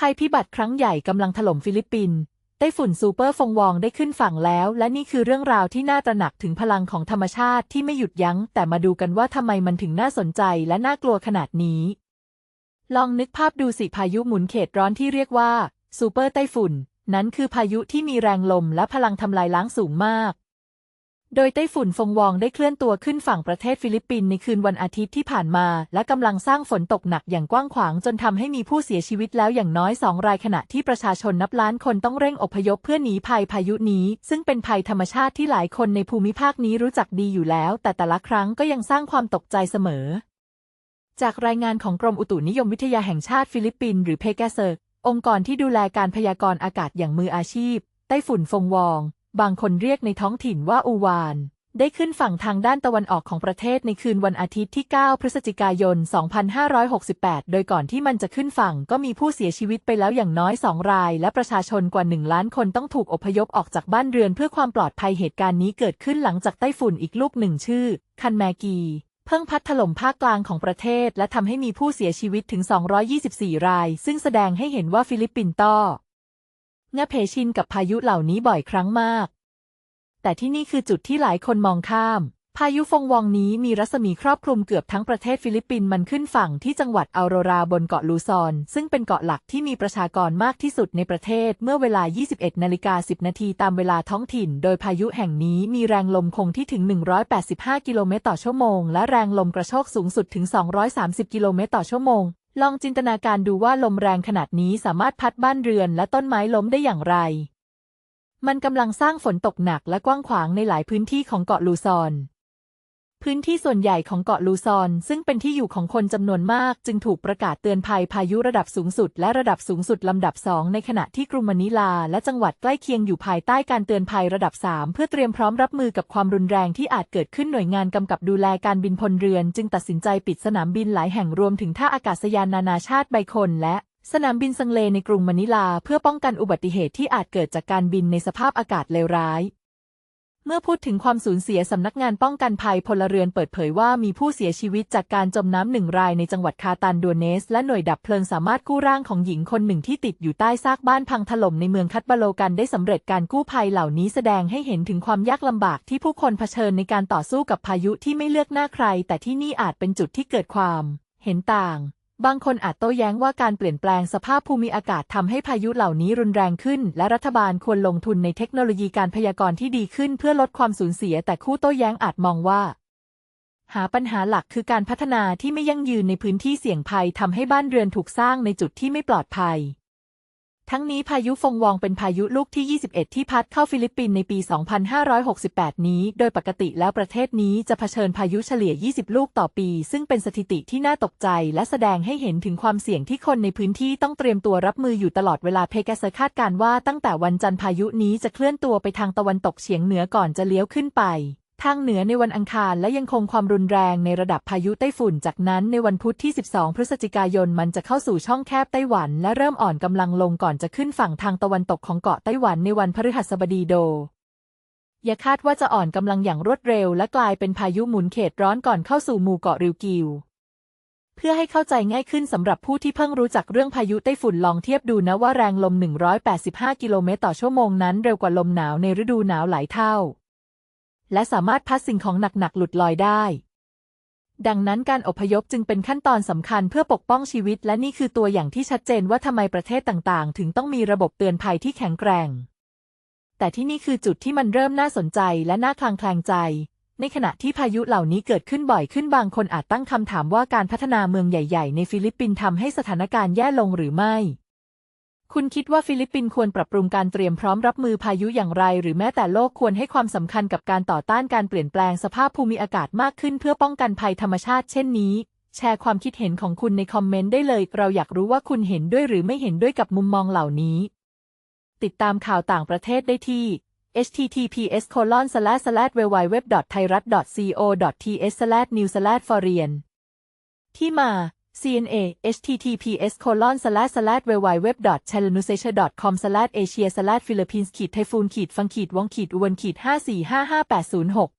ภัยพิบัติครั้งใหญ่กำลังถล่มฟิลิปปินส์ไต้ฝุ่นซูเปอร์ฟงวองได้ขึ้นฝั่งแล้ว และนี่คือเรื่องราวที่น่าตระหนักถึงพลังของธรรมชาติที่ไม่หยุดยัง้ง แต่มาดูกันว่าทำไมมันถึงน่าสนใจและน่ากลัวขนาดนี้ ลองนึกภาพดูสิพายุหมุนเขตร้อนที่เรียกว่าซูเปอร์ไต้ฝุ่น นั้นคือพายุที่มีแรงลมและพลังทำลายล้างสูงมาก โดยไต้ฝุ่นฟงวองได้เคลื่อนตัวขึ้นฝั่งประเทศฟิลิปปินส์ในคืนวันอาทิตย์ที่ผ่านมา และกำลังสร้างฝนตกหนักอย่างกว้างขวางจนทำให้มีผู้เสียชีวิตแล้วอย่างน้อยสองรายขณะที่ประชาชนนับล้านคนต้องเร่งอพยพเพื่อหนีภัยพายุนี้ ซึ่งเป็นภัยธรรมชาติที่หลายคนในภูมิภาคนี้รู้จักดีอยู่แล้ว แต่แต่ละครั้งก็ยังสร้างความตกใจเสมอ จากรายงานของกรมอุตุนิยมวิทยาแห่งชาติฟิลิปปินส์หรือเพกาเซอร์องค์กรที่ดูแลการพยากรณ์อากาศอย่างมืออาชีพไต้ฝุ่นฟงวอง บางคนเรียกในท้องถิ่นว่าอูวาน ได้ขึ้นฝั่งทางด้านตะวันออกของประเทศในคืนวันอาทิตย์ที่ 9 พฤศจิกายน 2568 โดยก่อนที่มันจะขึ้นฝั่งก็มีผู้เสียชีวิตไปแล้วอย่างน้อย 2 ราย และประชาชนกว่า 1 ล้านคนต้องถูกอพยพออกจากบ้านเรือนเพื่อความปลอดภัยเหตุการณ์นี้เกิดขึ้นหลังจากไต้ฝุ่นอีกลูกหนึ่งชื่อ คันแมกีเพิ่งพัดถล่มภาคกลางของประเทศและทำให้มีผู้เสียชีวิตถึง 224 ราย ซึ่งแสดงให้เห็นว่าฟิลิปปินส์ต้อ เงะเพชินกับพายุเหล่านี้บ่อยครั้งมาก แต่ที่นี่คือจุดที่หลายคนมองข้าม พายุฟงวองนี้มีรัศมีครอบคลุมเกือบทั้งประเทศฟิลิปปินส์มันขึ้นฝั่งที่จังหวัดอัลโรราบนเกาะลูซอน ซึ่งเป็นเกาะหลักที่มีประชากรมากที่สุดในประเทศเมื่อเวลา 21นาฬิกา10 นาทีตามเวลาท้องถิ่น โดยพายุแห่งนี้มีแรงลมคงที่ถึง 185 กิโลเมตรต่อชั่วโมง และแรงลมกระโชกสูงสุดถึง 230 กิโลเมตรต่อชั่วโมง ลองจินตนาการดูว่าลมแรงขนาดนี้สามารถพัดบ้านเรือนและต้นไม้ล้มได้อย่างไร มันกำลังสร้างฝนตกหนักและกว้างขวางในหลายพื้นที่ของเกาะลูซอน พื้นที่ส่วนใหญ่ของเกาะลูซอน ซึ่งเป็นที่อยู่ของคนจำนวนมาก จึงถูกประกาศเตือนภัยพายุระดับสูงสุด และระดับสูงสุดลำดับสองในขณะที่กรุงมะนิลา และจังหวัดใกล้เคียงอยู่ภายใต้การเตือนภัยระดับ 3 เพื่อเตรียมพร้อมรับมือกับความรุนแรงที่อาจเกิดขึ้นหน่วยงานกำกับดูแลการบินพลเรือน จึงตัดสินใจปิดสนามบินหลายแห่งรวมถึงท่าอากาศยานนานาชาติไบคนและสนามบินซังเลในกรุงมะนิลา เพื่อป้องกันอุบัติเหตุที่อาจเกิดจากการบินในสภาพอากาศเลวร้าย เมื่อพูดถึงความสูญเสียสำนักงานป้องกันภัยพลเรือนเปิดเผยว่ามีผู้เสียชีวิตจากการจมน้ำหนึ่งรายในจังหวัดคาตันดัวเนส และหน่วยดับเพลิงสามารถกู้ร่างของหญิงคนหนึ่งที่ติดอยู่ใต้ซากบ้านพังถล่มในเมืองคัตบาโลกันได้สำเร็จการกู้ภัยเหล่านี้แสดงให้เห็นถึงความยากลำบากที่ผู้คนเผชิญในการต่อสู้กับพายุที่ไม่เลือกหน้าใคร แต่ที่นี่อาจเป็นจุดที่เกิดความ เห็นต่าง บางคนอาจโต้แย้งว่าการเปลี่ยนแปลงสภาพภูมิอากาศทำให้พายุเหล่านี้รุนแรงขึ้น และรัฐบาลควรลงทุนในเทคโนโลยีการพยากรณ์ที่ดีขึ้นเพื่อลดความสูญเสีย แต่คู่โต้แย้งอาจมองว่า หาปัญหาหลักคือการพัฒนาที่ไม่ยั่งยืนในพื้นที่เสี่ยงภัยทำให้บ้านเรือนถูกสร้างในจุดที่ไม่ปลอดภัย ทั้งนี้พายุฟงวองเป็นพายุลูกที่ 21 ที่พัดเข้าฟิลิปปินส์ในปี 2568 นี้ โดยปกติแล้วประเทศนี้จะเผชิญพายุเฉลี่ย 20 ลูกต่อปี ซึ่งเป็นสถิติที่น่าตกใจ และแสดงให้เห็นถึงความเสี่ยงที่คนในพื้นที่ต้องเตรียมตัวรับมืออยู่ตลอดเวลาเพกาเซคาดการณ์ว่าตั้งแต่วันจันทร์พายุนี้จะเคลื่อนตัวไปทางตะวันตกเฉียงเหนือก่อนจะเลี้ยวขึ้นไป ทางเหนือในวันอังคารและยังคงความรุนแรงในระดับพายุไต้ฝุ่น จากนั้นในวันพุธที่ 12 พฤศจิกายนมันจะเข้าสู่ช่องแคบไต้หวัน และเริ่มอ่อนกำลังลงก่อนจะขึ้นฝั่งทางตะวันตกของเกาะไต้หวันในวันพฤหัสบดีโดอย่าคาดว่าจะอ่อนกำลังอย่างรวดเร็ว และกลายเป็นพายุหมุนเขตร้อนก่อนเข้าสู่หมู่เกาะริวกิว เพื่อให้เข้าใจง่ายขึ้นสำหรับผู้ที่เพิ่งรู้จักเรื่องพายุไต้ฝุ่นลองเทียบดูนะว่าแรงลม 185 กิโลเมตรต่อชั่วโมงนั้นเร็วกว่าลมหนาวในฤดูหนาวหลายเท่า และสามารถพัดสิ่งของหนักๆหลุดลอยได้ ดังนั้นการอพยพจึงเป็นขั้นตอนสำคัญเพื่อปกป้องชีวิต และนี่คือตัวอย่างที่ชัดเจนว่าทำไมประเทศต่างๆ ถึงต้องมีระบบเตือนภัยที่แข็งแกร่ง แต่ที่นี่คือจุดที่มันเริ่มน่าสนใจและน่าคลางแคลงใจ ในขณะที่พายุเหล่านี้เกิดขึ้นบ่อยขึ้นบางคนอาจตั้งคำถามว่าการพัฒนาเมืองใหญ่ ๆ ในฟิลิปปินส์ทำให้สถานการณ์แย่ลงหรือไม่ คุณคิดว่าฟิลิปปินส์ควรปรับปรุงการเตรียมพร้อมรับมือพายุอย่างไร หรือแม้แต่โลกควรให้ความสำคัญกับการต่อต้านการเปลี่ยนแปลงสภาพภูมิอากาศมากขึ้นเพื่อป้องกันภัยธรรมชาติเช่นนี้ แชร์ความคิดเห็นของคุณในคอมเมนต์ได้เลย เราอยากรู้ว่าคุณเห็นด้วยหรือไม่เห็นด้วยกับมุมมองเหล่านี้ ติดตามข่าวต่างประเทศได้ที่ https colon slash slash www thairat co th slash new slash foreign ที่มา CNA https colon slash slash www c h a l a n u s a s i a com slash asia slash philippines ขีดไทฟูนขีดฟังขีดวงขีดอวนขีดห้าสี่ห้าห้าแปดศูนย์หก